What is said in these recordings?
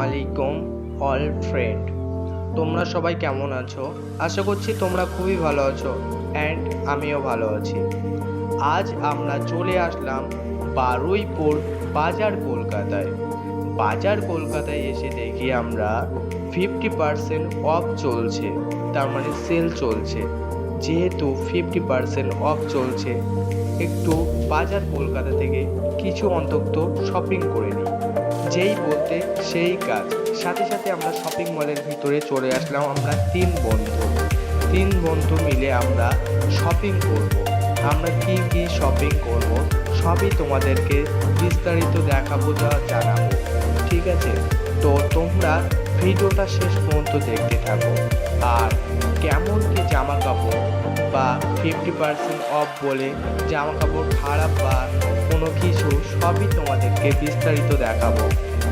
আলাইকুম all friend. তোমরা সবাই কেমন আছো? আশা করছি তোমরা খুবই ভালো আছো, অ্যান্ড আমিও ভালো আছি। আজ আমরা চলে আসলাম বারুইপুর বাজার কলকাতায়। বাজার কলকাতায় এসে দেখি আমরা ফিফটি পার্সেন্ট অফ চলছে, তার মানে সেল চলছে। যেহেতু ফিফটি পার্সেন্ট অফ চলছে, একটু বাজার কলকাতা থেকে কিছু অন্তত শপিং করে নিই। যেই বলতে সেই কাজ। সাথে সাথে আমরা শপিং মলের ভিতরে চলে আসলাম আমরা তিন বন্ধু। তিন বন্ধু মিলে আমরা শপিং করব। আমরা কি কি শপিং করব সবই তোমাদেরকে বিস্তারিত দেখাবো যা জানাব। ঠিক আছে? তো তোমরা ভিডিওটা শেষ পর্যন্ত দেখতে থাকো। আর কেমন কি জামা কাপড় বা ফিফটি পার্সেন্ট অফ বলে জামা কাপড় খারাপ বা কোনো কিছু, সবই তোমাদেরকে বিস্তারিত দেখাবো।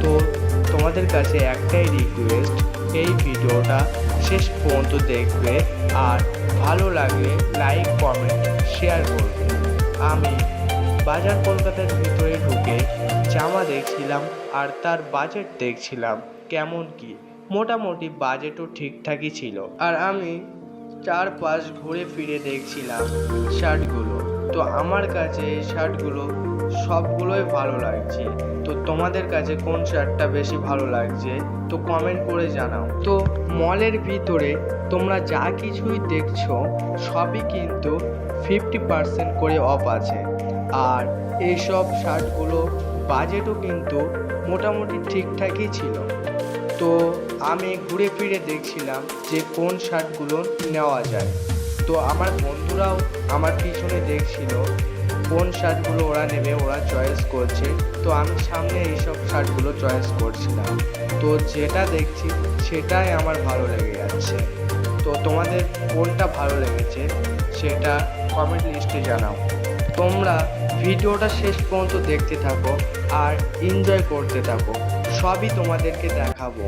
তো তোমাদের কাছে একটাই রিকোয়েস্ট এই ভিডিওটা শেষ পর্যন্ত দেখবে আর ভালো লাগলে লাইক কমেন্ট শেয়ার করবে। আমি বাজার কলকাতার ভিতরে ঢুকে জামা দেখছিলাম আর তার বাজেট দেখছিলাম কেমন কি। মোটামুটি বাজেটও ঠিকঠাকই ছিল। আর আমি চারপাশ ঘুরে ফিরে দেখছিলাম শার্টগুলো। তো আমার কাছে এই শার্টগুলো সবগুলোই ভালো লাগছে। তো তোমাদের কাছে কোন শার্টটা বেশি ভালো লাগছে? তো কমেন্ট করে জানাও। তো মলের ভিতরে তোমরা যা কিছুই দেখছ, সবই কিন্তু ফিফটি পার্সেন্ট করে অফ আছে। আর এইসব শার্টগুলো বাজেটও কিন্তু মোটামুটি ঠিকঠাকই ছিল। তো আমি ঘুরে ফিরে দেখছিলাম যে কোন শার্টগুলো নেওয়া যায়। তো আমার বন্ধুরাও আমার পিছনে দেখছিল কোন শার্টগুলো ওরা নেবে, ওরা চয়েস করছে। তো আমি সামনে এইসব শার্টগুলো চয়েস করছিলাম। তো যেটা দেখছি সেটাই আমার ভালো লেগে যাচ্ছে। তো তোমাদের কোনটা ভালো লেগেছে সেটা কমেন্ট লিস্টে জানাও। তোমরা ভিডিওটা শেষ পর্যন্ত দেখতে থাকো আর এনজয় করতে থাকো। সবই তোমাদেরকে দেখাবো।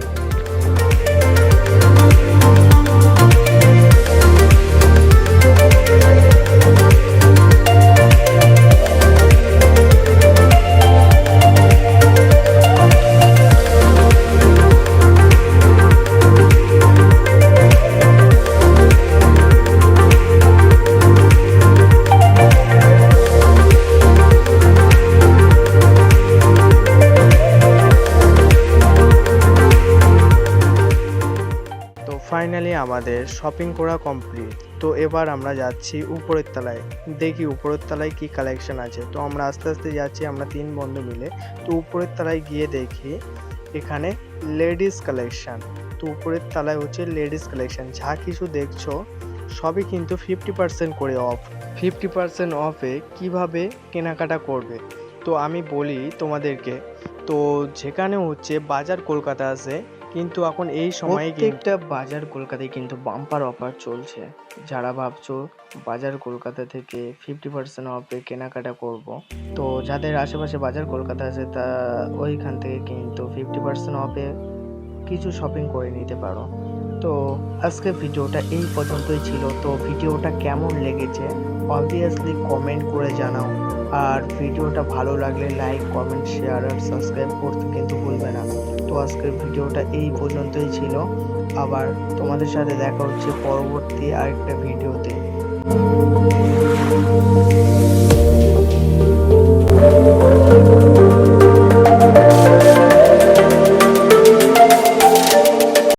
ফাইনালি আমাদের শপিং করা কমপ্লিট তো এবার আমরা যাচ্ছি উপরের তলায়। দেখি উপরের তলায় কি কালেকশন আছে। তো আমরা আস্তে আস্তে যাচ্ছি, আমরা তিন বন্ধু মিলে। তো উপরের তলায় গিয়ে দেখি এখানে লেডিস কালেকশন তো উপরের তলায় হচ্ছে লেডিস কালেকশন যা কিছু দেখছ, সবই কিন্তু ফিফটি পার্সেন্ট করে অফ ফিফটি পার্সেন্ট অফে কীভাবে কেনাকাটা করবে? তো আমি বলি তোমাদেরকে। তো যেখানে হচ্ছে বাজার কলকাতা আছে কিন্তু এখন এই সময়ে প্রত্যেকটা বাজার কলকাতায় কিন্তু বাম্পার অফার চলছে। যারা ভাবছ বাজার কলকাতা থেকে ফিফটি পার্সেন্ট অফে কেনাকাটা করব, তো যাদের আশেপাশে বাজার কলকাতা আছে তা ওইখান থেকে কিন্তু ফিফটি পার্সেন্ট অফে কিছু শপিং করে নিতে পারো। তো আজকে ভিডিওটা এই পর্যন্তই ছিল। তো ভিডিওটা কেমন লেগেছে অবভিয়াসলি কমেন্ট করে জানাও। আর ভিডিওটা ভালো লাগলে লাইক কমেন্ট শেয়ার আর সাবস্ক্রাইব করতে কিন্তু ভুলবে না। তো আজকের ভিডিওটা এই পর্যন্তই ছিল। আবার তোমাদের সাথে দেখা হচ্ছে পরবর্তী আরেকটা ভিডিওতে।